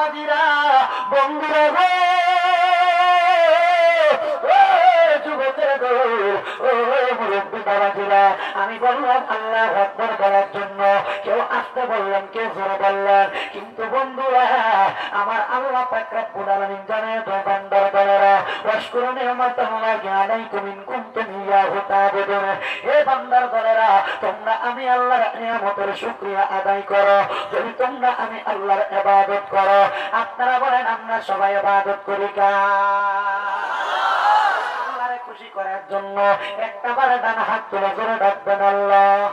বাবাজিরা বন্ধুরা গো। আমি বললাম, আল্লাহ আকবর বলার জন্য। কেউ আসতে বললেন, কেউ জোরে বললেন। কিন্তু বন্ধুরা, আমার আল্লাহ পাকরা পুরালামিন জানে দলেরা তোমরা আমি আল্লাহর নিয়ামতের শুকরিয়া আদায় করো। যদি তোমরা আমি আল্লাহর ইবাদত করো, আপনারা বলেন, আমরা সবাই ইবাদত করি কা? খুশি করার জন্য একটা বারে হাত তুলে করে ডাকবেন আল্লাহ।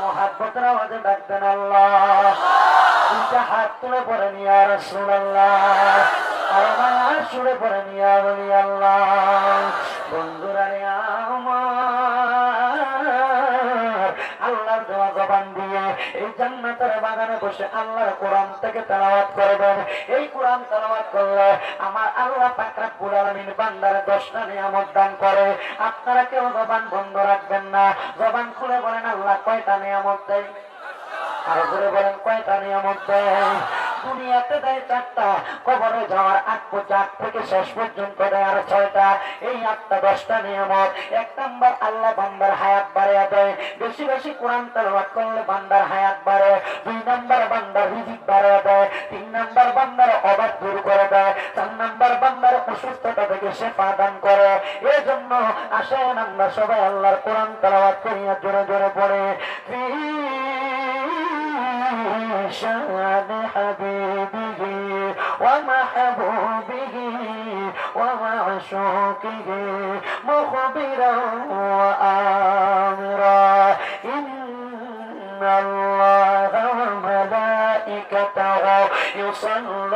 মহাব্বতের আওয়াজে ডাকবেন আল্লাহ। দুইটা হাত তুলে পরে নিয়ে আর আল্লাহ সুরে পরে নিয়ে বলি, আল্লাহ, বন্ধুরা জবান দিয়ে এই জান্নাতের বাগানে বসে আল্লাহর কোরআন থেকে করবেন। এই কোরআন করলে আমার আল্লাহ পাক রব্বুল আলামিন বান্দার দশটা নিয়ামত দান করে। আপনারা কেউ জবান বন্ধ রাখবেন না। জবান খুলে বলেন, আল্লাহ, কয়টা নিয়ামত দেয়? আর করে বলেন, কয়টা নিয়ামত দেয়? দুনিয়াতে দেয় চারটা, কবরে যাওয়ার আগ পর্যন্ত থেকে শেষ পর্যন্ত দেয় আর ছয়টা। এই আটটা, দশটা নিয়ামত। এক নাম্বার, আল্লাহ বান্দার হায়াত বাড়িয়ে দেয়। বেশি বেশি কোরআন তেলাওয়াত করলে বান্দার হায়াত বাড়ে। দুই নাম্বার, বান্দার রিজিক বাড়িয়ে দেয়। তিন নাম্বার, বান্দার অবাধ দূর করে দেয়। চার নাম্বার, বান্দার অসুস্থতা থেকে সে দান করে। এই জন্য আসেন আমরা সবাই আল্লাহর কোরআন তেলাওয়াত করিয়া জোরে জোরে পড়ে। شان حبيبه ومحبوبه ومعشوقه مخبرا وآمرا إن الله وملائكته يصلون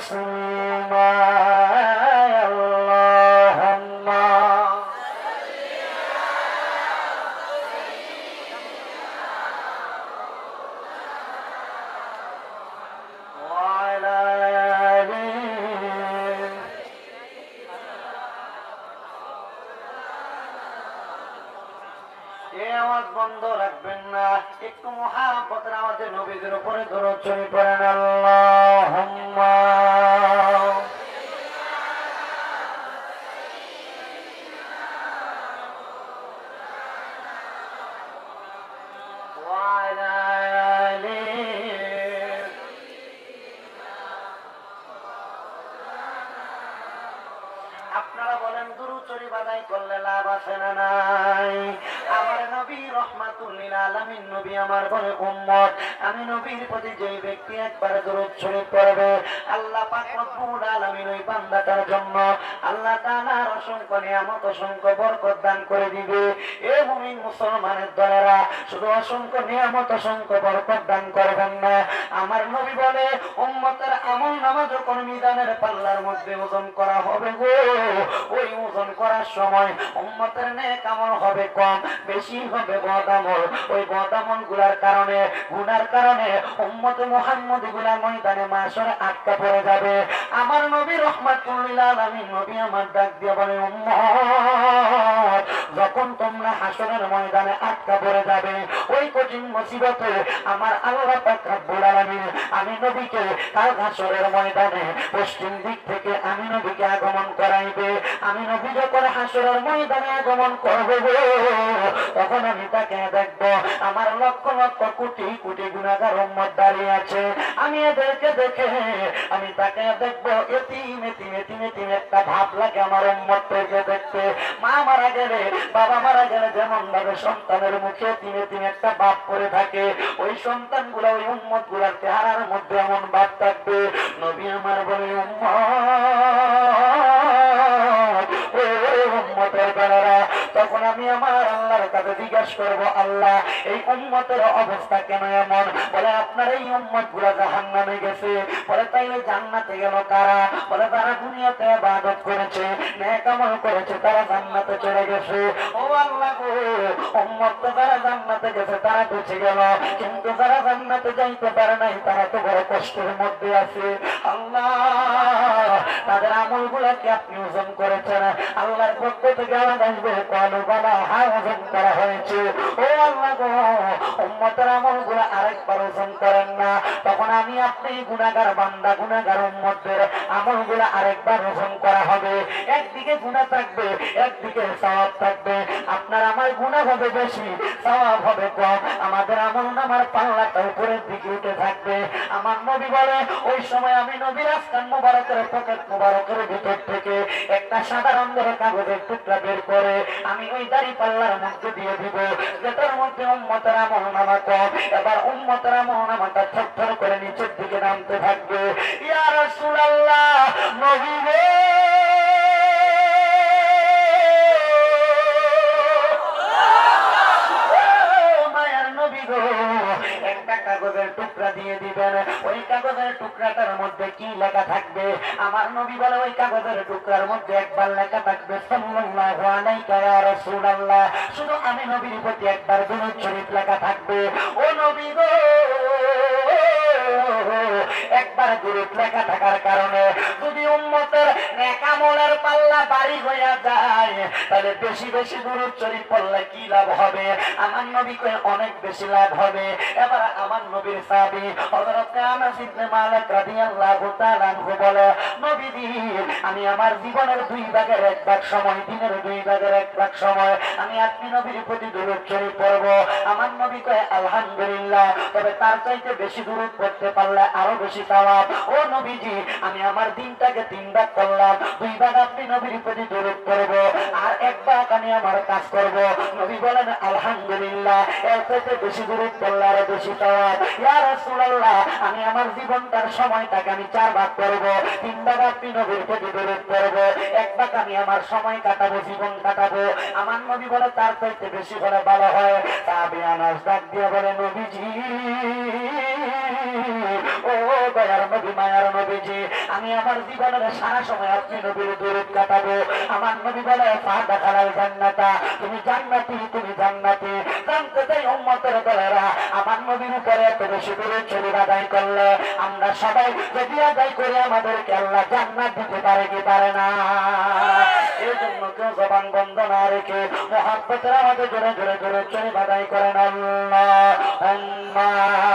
cima. মহাব্বতের নবীদের উপরে দূর চলে পড়েন আল্লাহুম্মা। আমার বলে উম্মত। আমি নবীর প্রতি যে ব্যক্তি একবার দরুদ শরীফ পড়বে, আল্লাহ পাক রব্বুল আলামিন ওই বান্দাটার জন্য আল্লাহ তাআলার অসংখ্য নিয়ামত, অসংখ্য বরকত দান করে দিবে। এ মুমিন মুসলমানের দলেরা শুধু অসংখ্য নিয়ামত, অসংখ্য বরকত দান করবেন না। আমার নবী বলে, উম্মতের আমল নামা যখন মিদানের পাল্লার মধ্যে ওজন করা হবে গো। ওই ওজন করার সময় উম্মতের নেক আমল হবে কম, বেশি হবে বদামল ওই বদামল গুলার কারণে, গুনার কারণে উম্মতে মুহাম্মদগুলা ময়দানে মাসরে আটকা পড়ে যাবে। আমার নবী রহমাতুল্লিল আলামিন, নবী আমার ডাক দিয়ে বলে, উম্মত, যখন তোমরা হাসরের ময়দানে আটকা পড়ে যাবে, ওই কঠিন মুসিবতে আমার আল্লাহ পাক রব্বুল আমি নবীকে কাল হাসরের ময়দানে পশ্চিম দিক থেকে আমি নবীকে আগমন করাইবে। আমি নবী যখন হাসরের ময়দানে আগমন করবে তখন আমি তাকে আমার লক্ষ লক্ষ কোটি কোটি গুণাগার উম্মত দাঁড়িয়ে আছে। আমি এদেরকে দেখে, আমি তাকে দেখব। এতিম এতিম এতিম এতিম একটা ভাব লাগে আমার উম্মত দেখতে। মা মারা গেলে, বাবা মারা গেলে যেমন ভাবে সন্তানের মুখে এতিম এতিম একটা ভাব করে থাকে। ওই সন্তানগুলা ওই উম্মতগুলার চেহারার মধ্যে এমন ভাব থাকবে, নবী আমার বলে উম্মত ও উম্মতের বেলারা আমি আমার আল্লাহর কাছে জিজ্ঞাসা করব, আল্লাহ, এই উম্মতের অবস্থা কেন এমন? বলে, আপনার এই উম্মতগুলা জাহান নামে গেছে। বলে, তাইলে জান্নাতে গেল কারা? বলে, তারা দুনিয়াতে ইবাদত করেছে নেক আমল করেছে, তারা জান্নাতে চলে গেছে। ও আল্লাহ গো, উম্মত তো যারা জান্নাতে গেছে, তারা বেঁচে গেল। কিন্তু যারা জান্নাতে যাইতে পারে নাই, তারা তো বড় কষ্টের মধ্যে আছে। আল্লাহ আমাদের আমলগুলোকে আপনি ওজন করেছেন। আল্লাহর পক্ষ থেকে আওয়াজ আসবে কলু বাবা হা ওজন করা হয়েছে। ও আল্লাহ গো, উম্মতের আমলগুলো আরেকবার ওজন করেন না। তখন আমি আপনি গুণাগার বান্দা গুণাগার উম্মতদের আমলগুলো আরেকবার ওজন করা হবে। একদিকে গুণা থাকবে, একদিকে সওয়াব থাকবে। আপনার আমার গুণা হবে বেশি সওয়াব হবে কম। আমাদের আমল নামার পাল্লাটা উপরের দিকে উঠে থাকবে। আমার নবী বলে, ওই সময় আমি নবীর আসকান মুবারকের পকেট মুবারকের ভিতর থেকে একটা সাদা রঙের কাগজের টুকরা বের করে আমি ওই দাড়ি পাল্লার মধ্যে দিয়ে দিব। যেটার মধ্যে উম্মতের আমল নামা কম। এবার উম্মতের আমল নামাটা থর করে নিচের দিকে নামতে থাকবে। ইয়া রাসূলুল্লাহ, নবী কাগজের টুকরা দিয়ে দিবেন। ওই কাগজের টুকরাটার মধ্যে কি লেখা থাকবে? আমার নবী বলে, ওই কাগজের টুকরার মধ্যে একবার লেখা থাকবে শুধু আমি নবীর প্রতি একবার দুরূদ শরীফ লেখা থাকবে। ও নবী গো! একবার দূরত লেখা থাকার কারণে যদি উম্মতের নেকামলের পাল্লা বাড়ি হইয়া যায়, তাহলে বেশি বেশি দূরত শরীফ পড়লে কি লাভ হবে? আমার নবী কয়ে অনেক বেশি লাভ হবে। এবার আমার নবীর নবীজি, আমি আমার জীবনের দুই ভাগের এক ভাগ সময় দিনের ভাগের এক ভাগ সময়। আমি আপনি নবীর প্রতি দূরত শরীফ পড়ব। আমার নবী কয়ে, আলহামদুলিল্লাহ। তবে তার চাইতে বেশি দূরত পড়তে পারলে আরও বেশি সওয়াব। ও নবীজি, আমি আমার দিনটাকে তিন ভাগ করলাম। দুই ভাগ আপনি নবীর প্রতি দূরত করব আর এক ভাগ আমি আমার কাজ করব। নবী বলেন, আলহামদুলিল্লাহ। এর চাইতে বেশি দূরত করলে আরও বেশি সওয়াব। ইয়া রাসূলুল্লাহ, আমি আমার জীবনটার সময়টাকে আমি চার ভাগ করব। তিন ভাগ আপনি নবীর প্রতি দূরত করব এক ভাগ আমি আমার সময় কাটাবো জীবন কাটাবো। আমার নবী বলে, তার চাইতে বেশি হলে ভালো হয়। তাবে আনাস ডাক দিয়ে বলে, নবীজি, ও দয়ার নবী, মায়ার নবীজি, আমি আমার জীবনের সারা সময় আপনি নবীর দূরত কাটাবো। আমার নবী বলে জান্নাতা, তুমি জান্নাতি তুমি জান্নাতি। জানতে চাই উম্মতের দলেরা, আমার নবীর উপরে এত বেশি দূরে ছবি আদায় করলে আমরা সবাই যদি আদায় করে, আমাদেরকে আল্লাহ জান্নাত দিতে পারে কি পারে না? রেখে মহাব্বতের আমাদের জোরে জোরে জোরে চলে বাদাই করেন আল্লাহ।